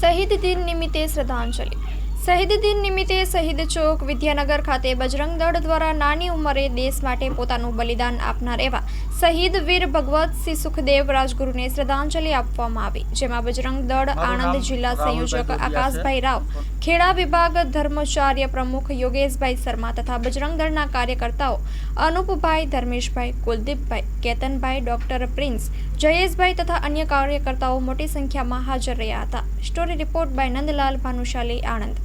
શહીદ દિન નિમિત્તે શ્રદ્ધાંજલિ. શહીદ દિન નિમિત્તે શહીદ ચોક વિદ્યાનગર ખાતે બજરંગ દળ દ્વારા નાની ઉંમરે દેશ માટે પોતાનું બલિદાન આપનાર એવા શહીદ વીર ભગવતસિંહ સુખદેવ રાજગુરુને શ્રદ્ધાંજલિ આપવામાં આવી. જેમાં બજરંગ દળ આણંદ જિલ્લા સંયોજક આકાશભાઈ રાવ ખેડા વિભાગ ધર્માચાર્ય પ્રમુખ યોગેશભાઈ શર્મા તથા બજરંગ દળના કાર્યકર્તાઓ અનુપભાઈ ધર્મેશભાઈ કુલદીપભાઈ કેતનભાઈ ડોક્ટર પ્રિન્સ જયેશભાઈ તથા અન્ય કાર્યકર્તાઓ મોટી સંખ્યામાં હાજર રહ્યા હતા. Story report by Nandlal Bhanushali Anand.